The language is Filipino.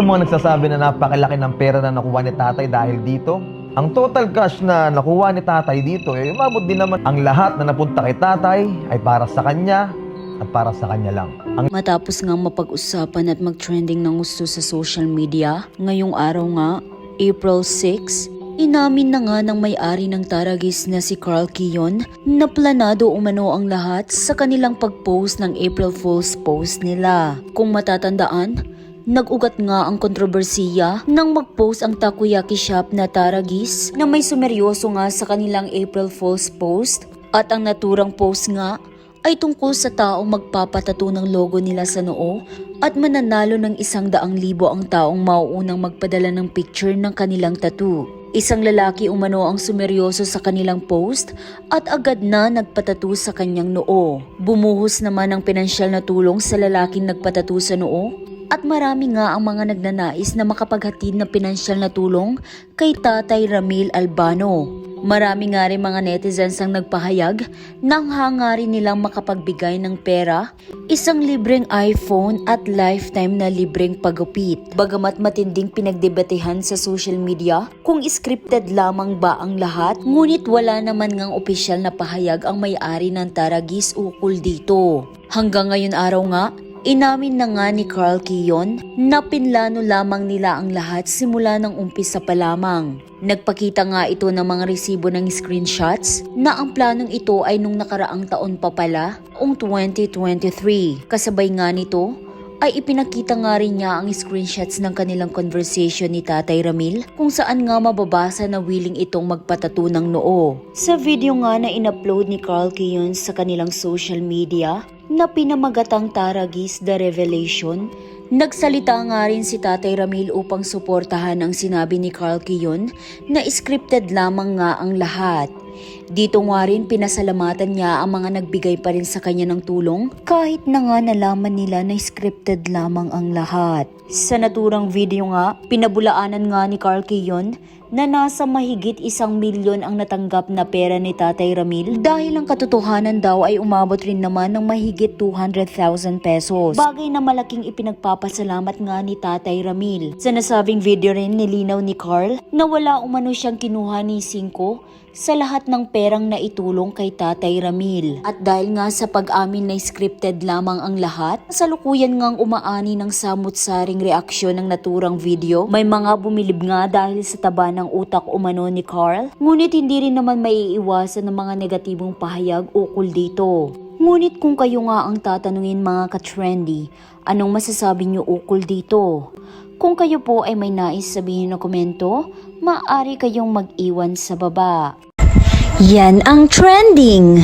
Yung mga nagsasabi na napakalaki ng pera na nakuha ni tatay dahil dito. Ang total cash na nakuha ni tatay dito, eh, umabot din naman ang lahat na napunta kay tatay ay para sa kanya at para sa kanya lang. Ang Matapos nga mapag-usapan at mag-trending ng gusto sa social media, ngayong araw nga, April 6, inamin na nga ng may-ari ng Taragis na si Carl Kiyon na planado umano ang lahat sa kanilang pag-post ng April Fool's post nila. Kung matatandaan, Nag-ugat nga ang kontrobersiya nang mag-post ang takoyaki shop na Taragis na may sumeryoso nga sa kanilang April Fool's post at ang naturang post nga ay tungkol sa taong magpapatato ng logo nila sa noo at mananalo ng isang daang libo ang taong mauunang magpadala ng picture ng kanilang tattoo. Isang lalaki umano ang sumeryoso sa kanilang post at agad na nagpatato sa kanyang noo. Bumuhos naman ang pinansyal na tulong sa lalaking nagpatato sa noo at marami nga ang mga nagnanais na makapaghatid ng pinansyal na tulong kay Tatay Ramil Albano. Marami nga rin mga netizens ang nagpahayag nang hangarin nilang makapagbigay ng pera, isang libreng iPhone at lifetime na libreng pagupit. Bagamat matinding pinagdebatehan sa social media kung scripted lamang ba ang lahat, ngunit wala naman ngang opisyal na pahayag ang may-ari ng Taragis ukol dito. Hanggang ngayon araw nga, Inamin na nga ni Carl Kiyon na pinlano lamang nila ang lahat simula ng umpisa pa lamang. Nagpakita nga ito ng mga resibo ng screenshots na ang planong ito ay nung nakaraang taon pa pala, ong 2023. Kasabay nga nito, ay ipinakita nga rin niya ang screenshots ng kanilang conversation ni Tatay Ramil kung saan nga mababasa na willing itong magpatato ng noo. Sa video nga na inupload ni Carl Kiyon sa kanilang social media na pinamagatang Taragis The Revelation, nagsalita nga rin si Tatay Ramil upang suportahan ang sinabi ni Carl Kiyon na scripted lamang nga ang lahat. Dito nga rin pinasalamatan niya ang mga nagbigay pa rin sa kanya ng tulong kahit na nga nalaman nila na scripted lamang ang lahat. Sa naturang video nga, pinabulaanan nga ni Carl Kiyon na nasa mahigit isang milyon ang natanggap na pera ni Tatay Ramil dahil ang katotohanan daw ay umabot rin naman ng mahigit 200,000 pesos. Bagay na malaking ipinagpapasalamat nga ni Tatay Ramil. Sa nasabing video rin nilinaw ni Carl na wala umano siyang kinuha ni Cinco sa lahat ng perang naitulong kay Tatay Ramil. At dahil nga sa pag-amin na scripted lamang ang lahat, salukuyan ngang umaani ng samut-saring reaksyon ng naturang video. May mga bumilib nga dahil sa taba ng utak umano ni Carl, ngunit hindi rin naman maiiwasan ng mga negatibong pahayag ukol dito. Ngunit kung kayo nga ang tatanungin mga ka-trendy, anong masasabi niyo ukol dito? Kung kayo po ay may nais sabihin na komento, maaari kayong mag-iwan sa baba. Yan ang trending!